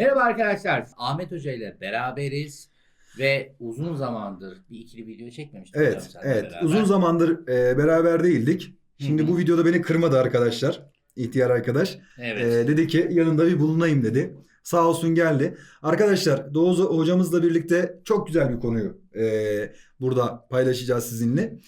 Merhaba arkadaşlar. Ahmet Hoca ile beraberiz ve uzun zamandır bir ikili video çekmemiştik. hocam Evet, seninle evet. beraber. Uzun zamandır e, beraber değildik. Şimdi Hı hı. bu videoda beni kırmadı arkadaşlar. İhtiyar arkadaş. Evet. E, dedi ki yanında bir bulunayım dedi. Sağ olsun geldi. Arkadaşlar Doğu Zo- hocamızla birlikte çok güzel bir konuyu e, burada paylaşacağız sizinle.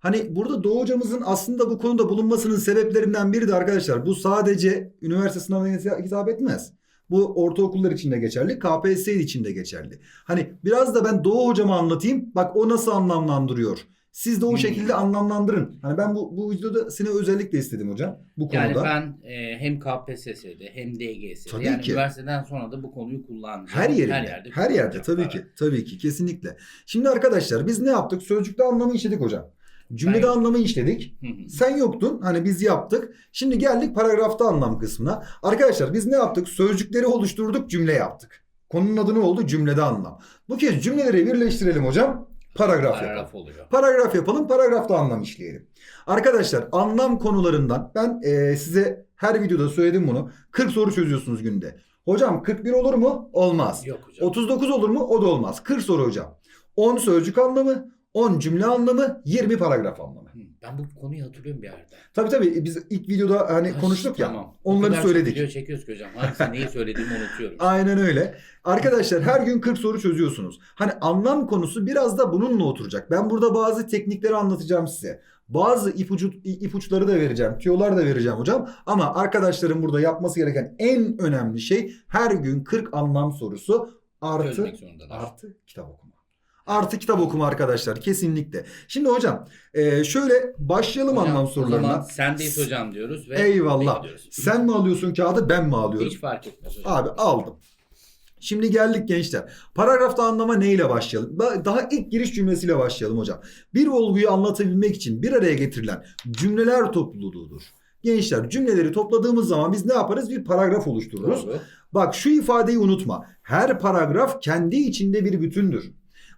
Hani burada Doğu hocamızın aslında bu konuda bulunmasının sebeplerinden biri de arkadaşlar bu sadece üniversite sınavına hitap etmez. Bu ortaokullar için de geçerli, KPSS için de geçerli. Hani biraz da ben Doğu hocama anlatayım. Bak o nasıl anlamlandırıyor. Siz de o Hmm. şekilde anlamlandırın. Hani ben bu, bu videoda seni özellikle istedim hocam. Bu konuda. yani ben e, hem KPSS'de hem DGS'de Tabii yani ki. üniversiteden sonra da bu konuyu kullanacağım. Her yerinde. Her Her yerde. yerde, kullanacağım. tabii ki. Tabii ki kesinlikle. Şimdi arkadaşlar biz ne yaptık? Sözcükte anlamı işledik hocam. Cümlede Ben- anlamı işledik. Sen yoktun. Hani biz yaptık. Şimdi geldik paragrafta anlam kısmına. Arkadaşlar biz ne yaptık? Sözcükleri oluşturduk, cümle yaptık. Konunun adı ne oldu? Cümlede anlam. Bu kez cümleleri birleştirelim hocam. Paragraf yapalım. Paragraf olacak. Paragraf yapalım, paragrafta anlam işleyelim. Arkadaşlar anlam konularından ben eee, size her videoda söyledim bunu. 40 soru çözüyorsunuz günde. Hocam 41 olur mu? Olmaz. Yok hocam. 39 olur mu? O da olmaz. 40 soru hocam. 10 sözcük anlamı, 10 cümle anlamı, 20 paragraf anlamı. Hı, Ben bu konuyu hatırlıyorum bir yerde. Tabii tabii biz ilk videoda hani Ay, konuştuk ya. tamam. O Onları kadar söyledik. video çekiyoruz ki hocam. Hangisi neyi söylediğimi unutuyorum. Aynen öyle. Arkadaşlar her gün 40 soru çözüyorsunuz. Hani anlam konusu biraz da bununla oturacak. Ben burada bazı teknikleri anlatacağım size. Bazı ipucu, ipuçları da vereceğim. Tüyolar da vereceğim hocam. Ama arkadaşların burada yapması gereken en önemli şey her gün 40 anlam sorusu artı artı kitap okuma. Artı kitap okuma arkadaşlar kesinlikle. Şimdi hocam e, şöyle başlayalım Hocam, anlam O zaman sorularına. sendeyiz hocam diyoruz ve Eyvallah. Sen mi alıyorsun kağıdı ben mi alıyorum? Hiç fark etmez hocam. Abi aldım. Şimdi geldik gençler. Paragrafta anlama neyle başlayalım? Ba- Daha ilk giriş cümlesiyle başlayalım hocam. Bir olguyu anlatabilmek için bir araya getirilen cümleler topluluğudur. Gençler cümleleri topladığımız zaman biz ne yaparız? Bir paragraf oluştururuz. Doğru. Bak şu ifadeyi unutma. Her paragraf kendi içinde bir bütündür.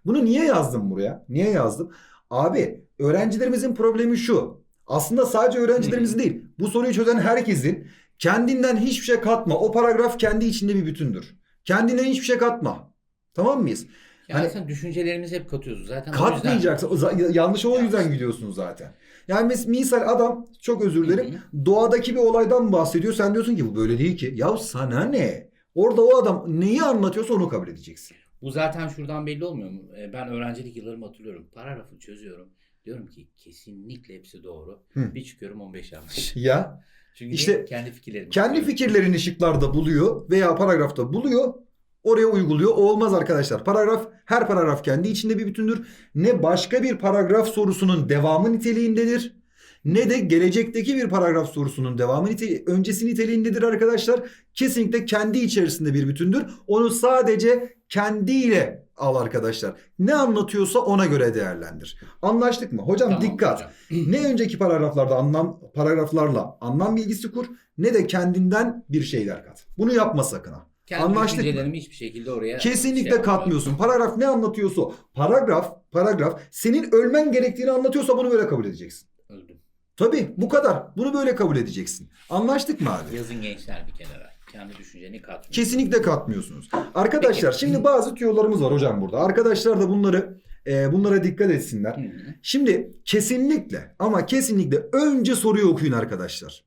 Bunu niye yazdım buraya? Niye yazdım? Abi öğrencilerimizin problemi şu. Aslında sadece öğrencilerimizin değil. Bu soruyu çözen herkesin kendinden hiçbir şey katma. O paragraf kendi içinde bir bütündür. Kendinden hiçbir şey katma. Tamam mıyız? Yani Hani- sen düşüncelerimizi hep katıyorsun zaten. yüzden- Katmayacaksın. O za- yanlış o yüzden gidiyorsun zaten. Yani mes- misal adam çok özür dilerim. Doğadaki bir olaydan bahsediyor. Sen diyorsun ki bu böyle değil ki. Ya sana ne? Orada o adam neyi anlatıyorsa onu kabul edeceksin. Bu zaten şuradan belli olmuyor mu? Ee, Ben öğrencilik yıllarımı hatırlıyorum. Paragrafı çözüyorum. Diyorum ki kesinlikle hepsi doğru. Hı. Bir çıkıyorum 15 yanlış. Ya Çünkü İşte kendi fikirlerimi. kendi katıyorum. fikirlerini şıklarda buluyor veya paragrafta buluyor. Oraya uyguluyor. O olmaz arkadaşlar. Paragraf her paragraf kendi içinde bir bütündür. Ne başka bir paragraf sorusunun devamı niteliğindedir. Ne de gelecekteki bir paragraf sorusunun devamı nite öncesi niteliğindedir arkadaşlar. Kesinlikle kendi içerisinde bir bütündür. Onu sadece kendiyle al arkadaşlar. Ne anlatıyorsa ona göre değerlendir. Anlaştık mı? Hocam Tamam dikkat. hocam. Ne önceki paragraflarda anlam paragraflarla anlam bilgisi kur ne de kendinden bir şeyler kat. Bunu yapma sakın ha. Kendi Anlaştık mı? hiçbir şekilde oraya Kesinlikle şey katmıyorsun. Paragraf ne anlatıyorsa. Paragraf, paragraf senin ölmen gerektiğini anlatıyorsa bunu böyle kabul edeceksin. Öldüm. Tabii bu kadar. Bunu böyle kabul edeceksin. Anlaştık mı abi? Yazın gençler bir kenara. Kendi düşünceni katmıyor. Kesinlikle katmıyorsunuz. Arkadaşlar şimdi bazı tüyolarımız var hocam burada. Arkadaşlar da bunları e, bunlara dikkat etsinler. Hı hı. Şimdi kesinlikle ama kesinlikle önce soruyu okuyun arkadaşlar.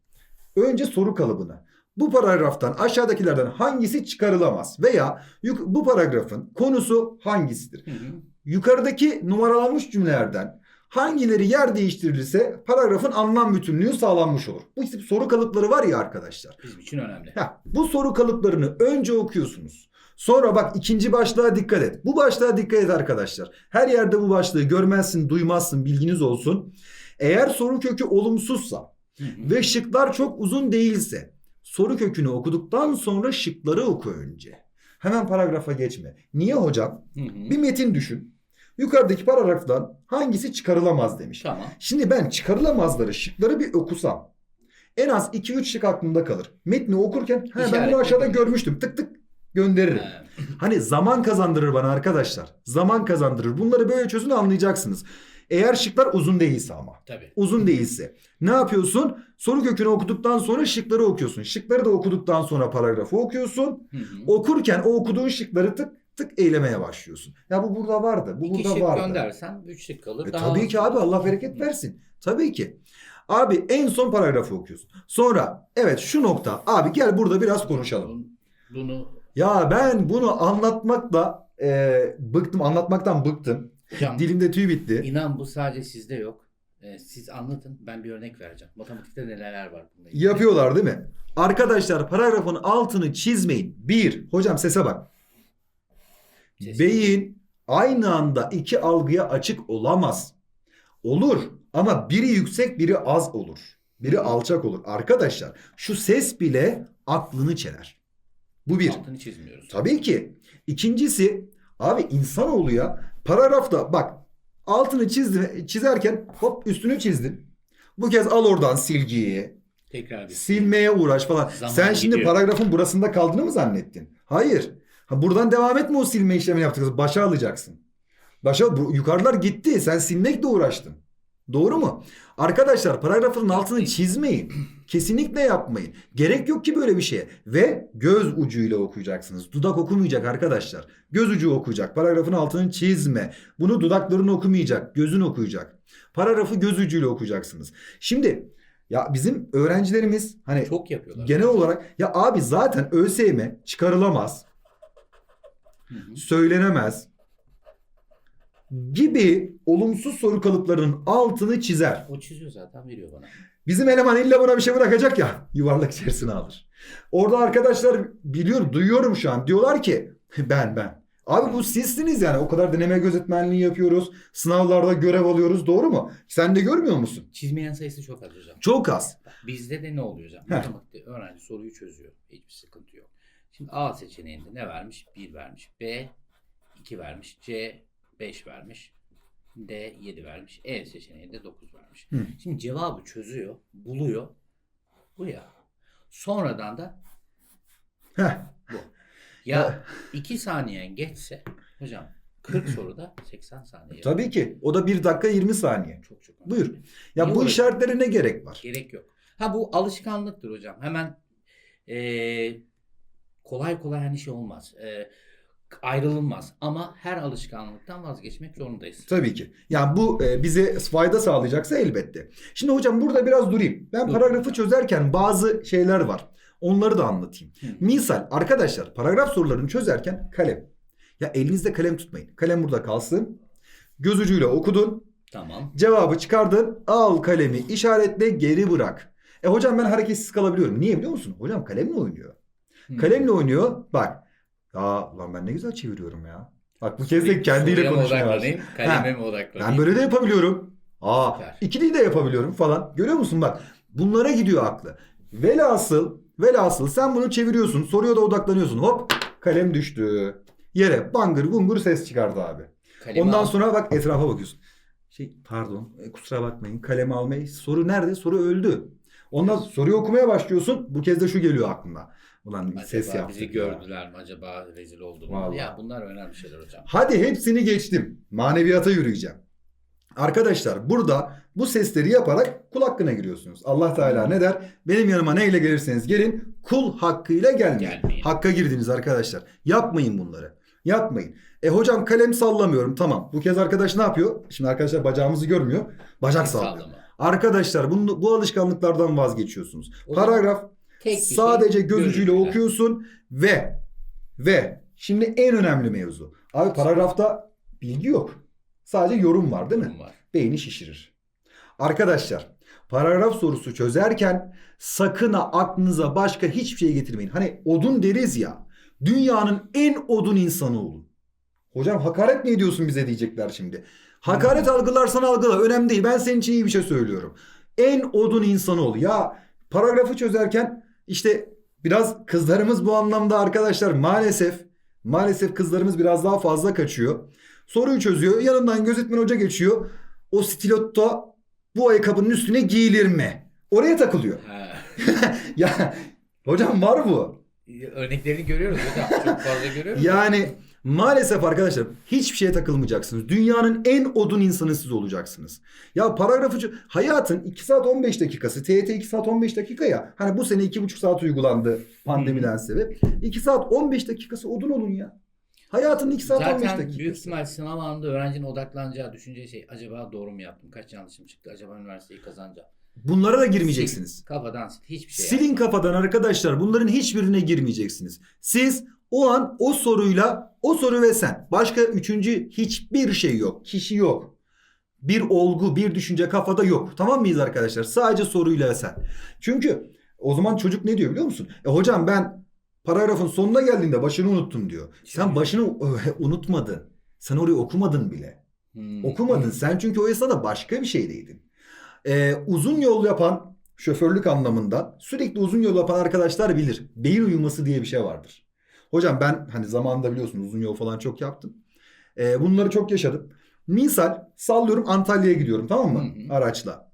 Önce soru kalıbını. Bu paragraftan aşağıdakilerden hangisi çıkarılamaz veya bu paragrafın konusu hangisidir? Hı hı. Yukarıdaki numaralanmış cümlelerden hangileri yer değiştirilirse paragrafın anlam bütünlüğü sağlanmış olur. Bu tip soru kalıpları var ya arkadaşlar. Bizim için önemli. Heh, bu soru kalıplarını önce okuyorsunuz. Sonra bak ikinci başlığa dikkat et. Bu başlığa dikkat et arkadaşlar. Her yerde bu başlığı görmezsin, duymazsın, bilginiz olsun. Eğer soru kökü olumsuzsa ve şıklar çok uzun değilse soru kökünü okuduktan sonra şıkları oku önce. Hemen paragrafa geçme. Niye hocam? Bir metin düşün. Yukarıdaki paragraftan hangisi çıkarılamaz demiş. Tamam. Şimdi ben çıkarılamazları, şıkları bir okusam en az 2-3 şık aklımda kalır. Metni okurken he, ben bunu aşağıda görmüştüm. Tık tık gönderirim. Hani zaman kazandırır bana arkadaşlar. Zaman kazandırır. Bunları böyle çözün anlayacaksınız. Eğer şıklar uzun değilse ama. Tabii. Uzun değilse. Ne yapıyorsun? Soru kökünü okuduktan sonra şıkları okuyorsun. Şıkları da okuduktan sonra paragrafı okuyorsun. Hı hı. Okurken o okuduğun şıkları tık tık eylemeye başlıyorsun. Ya bu burada vardı. Bu İki burada şık vardı. göndersen üç şık kalır. E daha tabii ki abi Allah bereket versin. Tabii ki. Abi en son paragrafı okuyorsun. Sonra evet şu nokta. Abi gel burada biraz konuşalım. Bunu Ya ben bunu anlatmakla e, bıktım. Anlatmaktan bıktım. hocam Dilimde tüy bitti. inan bu sadece sizde yok. Ee, siz anlatın ben bir örnek vereceğim. Matematikte neler var ilgili. Yapıyorlar değil mi? Arkadaşlar paragrafın altını çizmeyin. Bir, hocam sese bak. Ses. Beyin aynı anda iki algıya açık olamaz. Olur ama biri yüksek biri az olur. Biri alçak olur. Arkadaşlar şu ses bile aklını çeler. Bu bir. Altını çizmiyoruz. Tabii ki. İkincisi abi insanoğlu ya paragrafta bak altını çizdi, çizerken hop üstünü çizdin. Bu kez al oradan silgiyi. Tekrar bir Silmeye uğraş falan. Zaman Sen şimdi gidiyor. paragrafın burasında kaldığını mı zannettin? Hayır. Ha, buradan devam etme o silme işlemini yaptık. Başa alacaksın. Başa bu, yukarılar gitti. Sen silmekle uğraştın. Doğru mu? Arkadaşlar paragrafın altını çizmeyin. Kesinlikle yapmayın. Gerek yok ki böyle bir şeye. Ve göz ucuyla okuyacaksınız. Dudak okumayacak arkadaşlar. Göz ucu okuyacak. Paragrafın altını çizme. Bunu dudakların okumayacak. Gözün okuyacak. Paragrafı göz ucuyla okuyacaksınız. Şimdi ya bizim öğrencilerimiz hani Çok yapıyorlar. genel olarak ya abi zaten ÖSYM çıkarılamaz, Hı söylenemez gibi olumsuz soru kalıplarının altını çizer. O çiziyor zaten veriyor bana. Bizim eleman illa buna bir şey bırakacak ya yuvarlak içerisine alır. Orada arkadaşlar biliyorum duyuyorum şu an diyorlar ki ben ben. Abi bu sizsiniz yani o kadar deneme gözetmenliği yapıyoruz. Sınavlarda görev alıyoruz doğru mu? Sen de görmüyor musun? Çizmeyen sayısı çok az hocam. Çok az. Bak, Bizde de ne oluyor hocam? Matematikte öğrenci soruyu çözüyor. Hiçbir sıkıntı yok. Şimdi A seçeneğinde ne vermiş? 1 vermiş. B 2 vermiş. C 5 vermiş. D 7 vermiş. E seçeneğinde 9 vermiş. Hı. Şimdi cevabı çözüyor, buluyor. Bu ya. Sonradan da Heh. bu. Ya 2 saniyen geçse hocam 40 soruda 80 saniye. Tabii ki. O da 1 dakika 20 saniye. Çok çok önemli. Buyur. Ya Niye bu uğraşıyorsun? işaretlere ne gerek var? Gerek yok. Ha bu alışkanlıktır hocam. Hemen eee, kolay kolay hani şey olmaz. Eee, ayrılınmaz. Ama her alışkanlıktan vazgeçmek zorundayız. Tabii ki. Yani bu e, bize fayda sağlayacaksa elbette. Şimdi hocam burada biraz durayım. Ben Buyurun paragrafı çözerken bazı şeyler var. Onları da anlatayım. Hı. Misal arkadaşlar paragraf sorularını çözerken kalem. Ya elinizde kalem tutmayın. Kalem burada kalsın. Göz ucuyla okudun. Tamam. Cevabı çıkardın. Al kalemi işaretle geri bırak. E hocam ben hareketsiz kalabiliyorum. Niye biliyor musun? Hocam kalemle oynuyor. Hı. Kalemle oynuyor. Bak. Ya lan ben ne güzel çeviriyorum ya. Bak bu kez de kendiyle odaklanayım, Kaleme mi odaklanayım? Ben böyle de yapabiliyorum. Aa, Süper. ikiliyi de yapabiliyorum falan. Görüyor musun bak? Bunlara gidiyor aklı. Velhasıl, velhasıl sen bunu çeviriyorsun. Soruya da odaklanıyorsun. Hop kalem düştü. Yere bangır bungur ses çıkardı abi. Kalemi Ondan al. sonra bak etrafa bakıyorsun. Şey pardon e, kusura bakmayın kalemi almayı. Soru nerede? Soru öldü. Ondan soruyu okumaya başlıyorsun. Bu kez de şu geliyor aklına. Ulan Acaba ses yaptık bizi ya. gördüler mi? Acaba rezil oldu mu? Ya bunlar önemli şeyler hocam. Hadi hepsini geçtim. Maneviyata yürüyeceğim. Arkadaşlar burada bu sesleri yaparak kul hakkına giriyorsunuz. Allah Teala ne der? Benim yanıma neyle gelirseniz gelin kul hakkıyla gelmeyin. Gelmeyin. Hakka girdiniz arkadaşlar. Yapmayın bunları. Yapmayın. E hocam kalem sallamıyorum. Tamam. Bu kez arkadaş ne yapıyor? Şimdi arkadaşlar bacağımızı görmüyor. Bacak sallıyor. Arkadaşlar bunu, bu alışkanlıklardan vazgeçiyorsunuz. Paragraf Tek şey Sadece göz ucuyla gözüküyor. okuyorsun ve ve şimdi en önemli mevzu. Abi paragrafta bilgi yok. Sadece yorum var değil mi? Durum var. Beyni şişirir. Arkadaşlar paragraf sorusu çözerken sakın ha aklınıza başka hiçbir şey getirmeyin. Hani odun deriz ya. Dünyanın en odun insanı olun. Hocam hakaret mi ediyorsun bize diyecekler şimdi. Hakaret algılarsan algıla. Önemli değil. Ben senin için iyi bir şey söylüyorum. En odun insanı ol. Ya paragrafı çözerken işte biraz kızlarımız bu anlamda arkadaşlar maalesef maalesef kızlarımız biraz daha fazla kaçıyor. Soruyu çözüyor. Yanından gözetmen hoca geçiyor. O stiletto bu ayakkabının üstüne giyilir mi? Oraya takılıyor. Ya hocam var bu. Örneklerini görüyoruz hocam. Çok fazla görüyoruz. Yani Maalesef arkadaşlar hiçbir şeye takılmayacaksınız. Dünyanın en odun insanı siz olacaksınız. Ya paragrafı hayatın 2 saat 15 dakikası TYT 2 saat 15 dakika ya. Hani bu sene 2,5 saat uygulandı pandemiden sebep. 2 saat 15 dakikası odun olun ya. Hayatın 2 saat 15 Zaten dakikası. büyük ihtimal sınav anında öğrencinin odaklanacağı düşünce şey acaba doğru mu yaptım? Kaç yanlışım çıktı? Acaba üniversiteyi kazanacağım? Bunlara da girmeyeceksiniz. Sil, kafadan sil. Hiçbir şey Silin yapma. kafadan arkadaşlar. Bunların hiçbirine girmeyeceksiniz. Siz o an o soruyla o soru ve sen. Başka üçüncü hiçbir şey yok. Kişi yok. Bir olgu, bir düşünce kafada yok. Tamam mıyız arkadaşlar? Sadece soruyla ve sen. Çünkü o zaman çocuk ne diyor biliyor musun? E hocam ben paragrafın sonuna geldiğinde başını unuttum diyor. Sen başını unutmadın. Sen orayı okumadın bile. Hmm. Okumadın sen çünkü o esnada başka bir şeydeydin. Ee, uzun yol yapan şoförlük anlamında sürekli uzun yol yapan arkadaşlar bilir. Beyin uyuması diye bir şey vardır. Hocam ben hani zamanında biliyorsun uzun yol falan çok yaptım. Ee, bunları çok yaşadım. Misal sallıyorum Antalya'ya gidiyorum tamam mı? Hı hı. Araçla.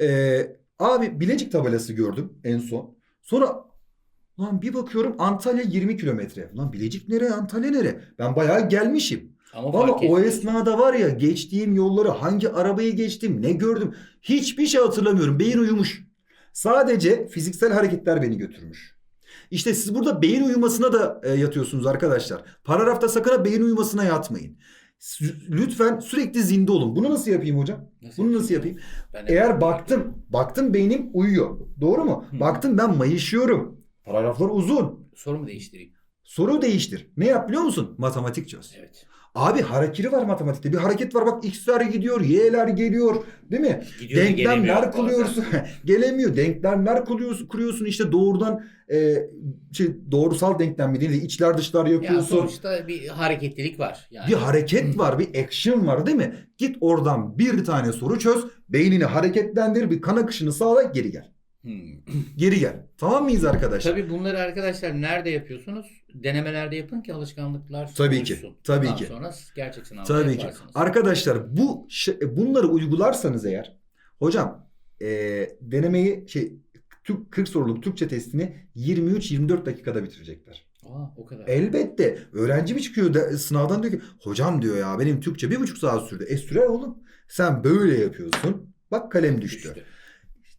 Ee, abi Bilecik tabelası gördüm en son. Sonra lan bir bakıyorum Antalya 20 kilometre. Lan Bilecik nere Antalya nere? Ben bayağı gelmişim. Ama fark o esnada var ya geçtiğim yolları hangi arabayı geçtim ne gördüm hiçbir şey hatırlamıyorum. Beyin uyumuş. Sadece fiziksel hareketler beni götürmüş. İşte siz burada beyin uyumasına da e, yatıyorsunuz arkadaşlar. Paragrafta sakın ha beyin uyumasına yatmayın. S- Lütfen sürekli zinde olun. Bunu nasıl yapayım hocam? Bunu nasıl yapayım? Ben de- Eğer baktım, baktım beynim uyuyor. Doğru mu? Hı. Baktım ben mayışıyorum. Paragraflar uzun. Sorumu değiştireyim. Soru değiştir. Ne yap biliyor musun? Matematik çöz. Evet. Abi hareketi var matematikte. Bir hareket var bak x'ler gidiyor, y'ler geliyor. Değil mi? Gidiyor Denklemler kuruyorsun. Gelemiyor. Denklemler kuruyorsun, kuruyorsun işte doğrudan e, şey doğrusal denklem mi değil de içler dışlar Ya yapıyorsun. sonuçta bir hareketlilik var. Yani. bir hareket var, bir action var değil mi? Git oradan bir tane soru çöz, beynini hareketlendir, bir kan akışını sağla, geri gel. Hmm. Geri gel. Tamam mıyız arkadaşlar? Tabii bunları arkadaşlar nerede yapıyorsunuz? Denemelerde yapın ki alışkanlıklar Tabii ki, oluşsun. tabii Ondan ki. sonra gerçek sınavda Tabii ki. yaparsınız. Arkadaşlar bu bunları uygularsanız eğer hocam e, denemeyi şey Türk 40 soruluk Türkçe testini 23-24 dakikada bitirecekler. Aa, o kadar. Elbette öğrenci bir çıkıyor da, sınavdan diyor ki hocam diyor ya benim Türkçe bir buçuk saat sürdü. E sürer oğlum. Sen böyle yapıyorsun. Bak kalem düştü. Düştü.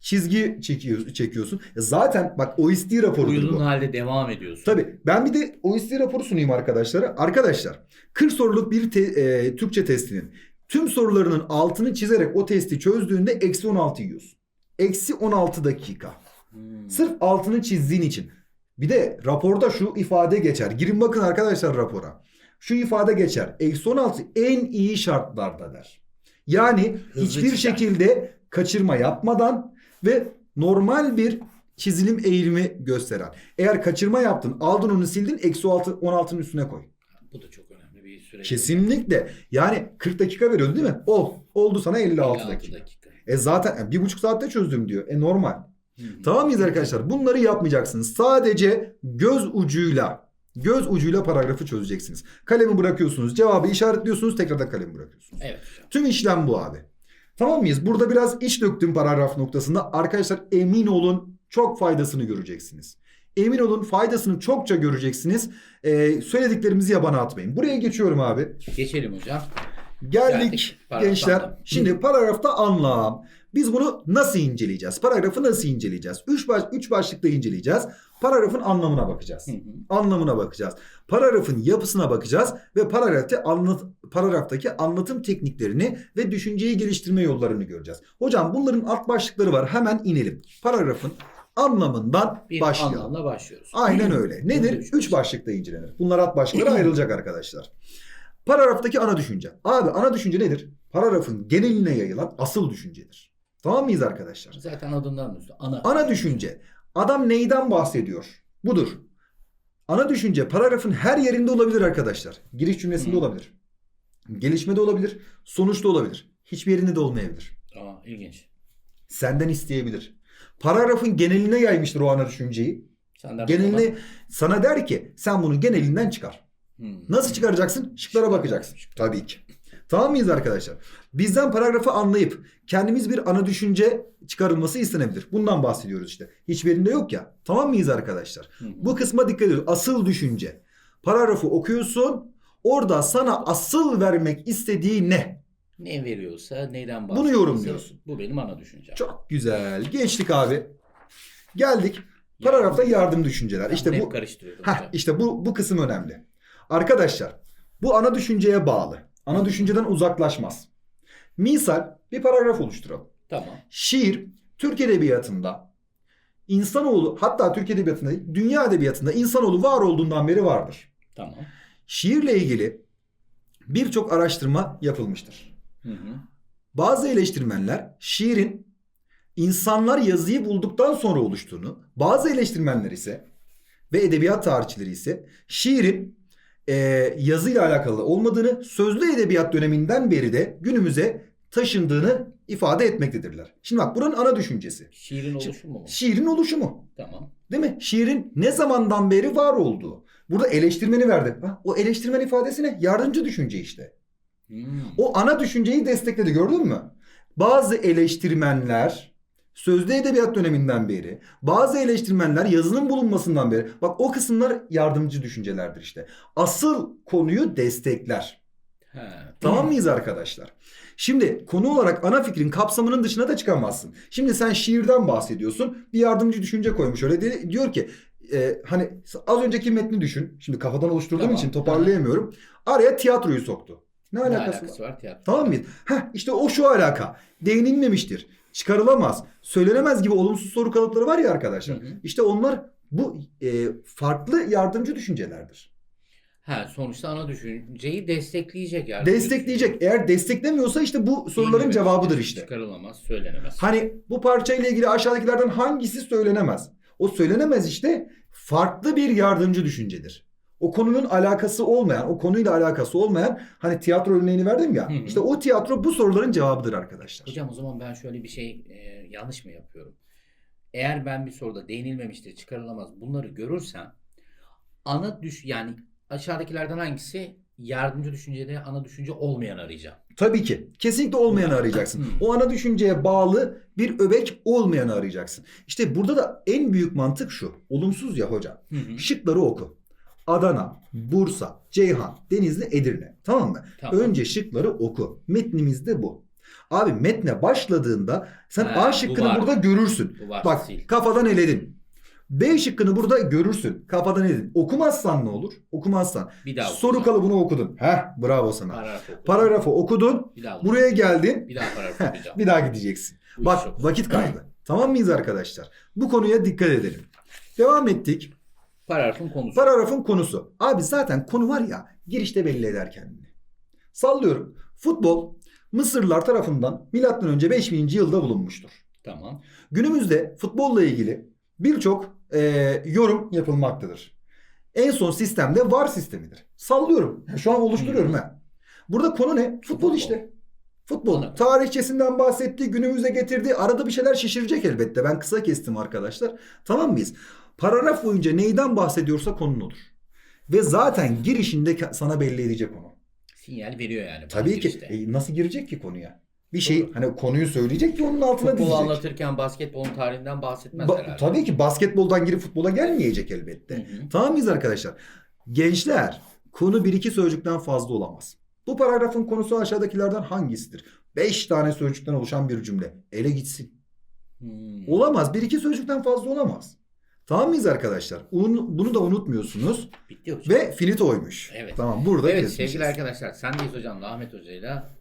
Çizgi çekiyor, çekiyorsun. E Zaten bak OSD raporudur Uygun bu. halde devam ediyorsun. Tabii ben bir de OSD raporu sunayım arkadaşlara. Arkadaşlar 40 soruluk bir te- e, Türkçe testinin tüm sorularının altını çizerek o testi çözdüğünde eksi 16 yiyorsun. Eksi 16 dakika. Hmm. Sırf altını çizdiğin için. Bir de raporda şu ifade geçer. Girin bakın arkadaşlar rapora. Şu ifade geçer. Eksi 16 en iyi şartlarda der. Yani Hızlı hiçbir çizer. şekilde kaçırma yapmadan ve normal bir çizilim eğilimi gösteren. Eğer kaçırma yaptın aldın onu sildin eksi 16, 16'nın üstüne koy. Bu da çok önemli bir süreç. Kesinlikle. Yani 40 dakika veriyordu değil mi? Ol. Oldu sana 56, 56 dakika. dakika. E zaten yani bir buçuk saatte çözdüm diyor. E normal. Hı. Tamam mıyız arkadaşlar? Bunları yapmayacaksınız. Sadece göz ucuyla göz ucuyla paragrafı çözeceksiniz. Kalemi bırakıyorsunuz. Cevabı işaretliyorsunuz. Tekrardan kalemi bırakıyorsunuz. Evet. Tüm işlem bu abi. Tamam mıyız? Burada biraz iç döktüm paragraf noktasında. Arkadaşlar emin olun çok faydasını göreceksiniz. Emin olun faydasını çokça göreceksiniz. Ee, söylediklerimizi yabana atmayın. Buraya geçiyorum abi. Geçelim hocam. Geldik Geldik. Gençler. anlam. Şimdi paragrafta anlam. Biz bunu nasıl inceleyeceğiz? Paragrafı nasıl inceleyeceğiz? Üç, baş, üç başlıkta inceleyeceğiz. Paragrafın anlamına bakacağız. Hı hı. Anlamına bakacağız. Paragrafın yapısına bakacağız ve paragrafta anlat, paragraftaki anlatım tekniklerini ve düşünceyi geliştirme yollarını göreceğiz. Hocam bunların alt başlıkları var. Hemen inelim. Paragrafın anlamından Bir başlayalım. anlamla başlıyoruz. Aynen öyle. Nedir? Üç Üç başlıkta incelenir. Bunlar alt başlıklara ayrılacak arkadaşlar. Paragraftaki ana düşünce. Abi ana düşünce nedir? Paragrafın geneline yayılan asıl düşüncedir. Tamam mıyız arkadaşlar? Zaten adından üstü. Ana. Ana düşünce. Adam neyden bahsediyor? Budur. Ana düşünce paragrafın her yerinde olabilir arkadaşlar. Giriş cümlesinde Hı. olabilir. Gelişmede olabilir. Sonuçta olabilir. Hiçbir yerinde de olmayabilir. Aa, ilginç. Senden isteyebilir. Paragrafın geneline yaymıştır o ana düşünceyi. Senden Geneline sana der ki sen bunu genelinden çıkar. Hı. Nasıl çıkaracaksın? Şıklara bakacaksın. Tabii ki. Tamam mıyız arkadaşlar? Bizden paragrafı anlayıp kendimiz bir ana düşünce çıkarılması istenebilir. Bundan bahsediyoruz işte. Hiçbirinde yok ya. Tamam mıyız arkadaşlar? Hı hı. Bu kısma dikkat ediyoruz. Asıl düşünce. Paragrafı okuyorsun. Orada sana asıl vermek istediği ne? Ne veriyorsa neyden Bunu bahsediyorsa yorumluyorsun. Bu benim ana düşüncem. Çok güzel. Geçtik abi. Geldik. Paragrafta yardım düşünceler. Ben İşte bunu bu karıştırıyorum Heh, işte bu bu kısım önemli. Arkadaşlar bu ana düşünceye bağlı. Ana düşünceden uzaklaşmaz. Misal bir paragraf oluşturalım. Tamam. Şiir Türk edebiyatında insanoğlu hatta Türk edebiyatında değil, dünya edebiyatında insanoğlu var olduğundan beri vardır. Tamam. Şiirle ilgili birçok araştırma yapılmıştır. Hı hı. Bazı eleştirmenler şiirin insanlar yazıyı bulduktan sonra oluştuğunu, bazı eleştirmenler ise ve edebiyat tarihçileri ise şiirin e, yazıyla alakalı olmadığını, sözlü edebiyat döneminden beri de günümüze taşındığını ifade etmektedirler. Şimdi bak buranın ana düşüncesi. Şiirin oluşumu mu? Şiirin oluşumu. Tamam. Değil mi? Şiirin ne zamandan beri var olduğu. Burada eleştirmeni verdi. Ha, o eleştirmen ifadesi ne? Yardımcı düşünce işte. Hmm. O ana düşünceyi destekledi gördün mü? Bazı eleştirmenler sözlü edebiyat döneminden beri, bazı eleştirmenler yazının bulunmasından beri. Bak o kısımlar yardımcı düşüncelerdir işte. Asıl konuyu destekler. Ha. Tamam mıyız arkadaşlar? Şimdi konu olarak ana fikrin kapsamının dışına da çıkamazsın. Şimdi sen şiirden bahsediyorsun. Bir yardımcı düşünce koymuş öyle de- diyor ki e, hani az önceki metni düşün. Şimdi kafadan oluşturduğum Tamam. için toparlayamıyorum. Araya tiyatroyu soktu. Ne Ne alakası, var? alakası var tiyatro? Tamam mıyız? Heh, işte o şu alaka. Değinilmemiştir. Çıkarılamaz. Söylenemez gibi olumsuz soru kalıpları var ya arkadaşlar. Hı hı. İşte onlar bu e, farklı yardımcı düşüncelerdir. Ha, sonuçta ana düşünceyi destekleyecek yani. Destekleyecek. Eğer desteklemiyorsa işte bu soruların Değinilmemiştir, cevabıdır işte. Çıkarılamaz, söylenemez. Hani bu parçayla ilgili aşağıdakilerden hangisi söylenemez? O söylenemez işte farklı bir yardımcı düşüncedir. O konunun alakası olmayan, o konuyla alakası olmayan hani tiyatro örneğini verdim ya. Hı hı. işte o tiyatro bu soruların cevabıdır arkadaşlar. Hocam o zaman ben şöyle bir şey e, yanlış mı yapıyorum? Eğer ben bir soruda değinilmemiştir, çıkarılamaz bunları görürsem ana düş yani aşağıdakilerden hangisi yardımcı düşüncede ana düşünce olmayan arayacağım. Tabii ki. Kesinlikle olmayanı arayacaksın. Hı. O ana düşünceye bağlı bir öbek olmayanı arayacaksın. İşte burada da en büyük mantık şu. Olumsuz ya hocam. Şıkları oku. Adana, Bursa, Ceyhan, Denizli, Edirne. Tamam mı? Tamam. Önce şıkları oku. Metnimizde bu. Abi metne başladığında sen Ha, A bu şıkkını var. burada görürsün. Bu var. Bak sil. kafadan eledin. B şıkkını burada görürsün. Kafadan eledin. Okumazsan ne olur? Okumazsan. Bir daha Soru okuyacağım. kalıbını okudun. Heh bravo sana. Paragraf okuyacağım. Paragrafı okudun. Bir daha Buraya geldin. Bir daha paragraf okuyacağım. Bir daha gideceksin. Bu Bak vakit kaybı. Tamam mıyız arkadaşlar? Bu konuya dikkat edelim. Devam ettik. Paragrafın konusu. Paragrafın konusu. Abi zaten konu var ya girişte belli eder kendini. Sallıyorum. Futbol Mısırlılar tarafından milattan önce 5000. yılda bulunmuştur. Tamam. Günümüzde futbolla ilgili birçok e, yorum yapılmaktadır. En son sistemde VAR sistemidir. Sallıyorum. Şu an oluşturuyorum ha. Burada konu ne? Futbol Futbol. işte. Futbol. Anladım. Tarihçesinden bahsetti, günümüze getirdi. Arada bir şeyler şişirecek elbette. Ben kısa kestim arkadaşlar. Tamam mıyız? Paragraf boyunca neyden bahsediyorsa konun odur. Ve zaten girişinde sana belli edecek onu. Sinyal veriyor yani. Tabii ki. girişte. E, nasıl girecek ki konuya? Bir şey Doğru. hani konuyu söyleyecek ki onun altına Futbolu diyecek. anlatırken basketbolun tarihinden bahsetmez Ba- herhalde. tabii ki basketboldan girip futbola gelmeyecek elbette. Hı hı. Tamam mıyız arkadaşlar? Gençler konu bir iki sözcükten fazla olamaz. Bu paragrafın konusu aşağıdakilerden hangisidir? Beş tane sözcükten oluşan bir cümle. Ele gitsin. Hmm. Olamaz. Bir iki sözcükten fazla olamaz. Tamam mıyız arkadaşlar? Un- bunu da unutmuyorsunuz. Bitti hocam. Ve finitoymuş. Evet. Tamam burada Evet kesmişiz. sevgili arkadaşlar sendeyiz hocam Ahmet Hoca'yla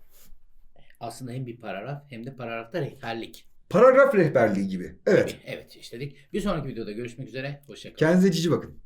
aslında hem bir paragraf hem de paragrafta rehberlik. Paragraf rehberliği gibi. Evet. Evet işledik. Bir sonraki videoda görüşmek üzere. Hoşçakalın. Kendinize cici bakın.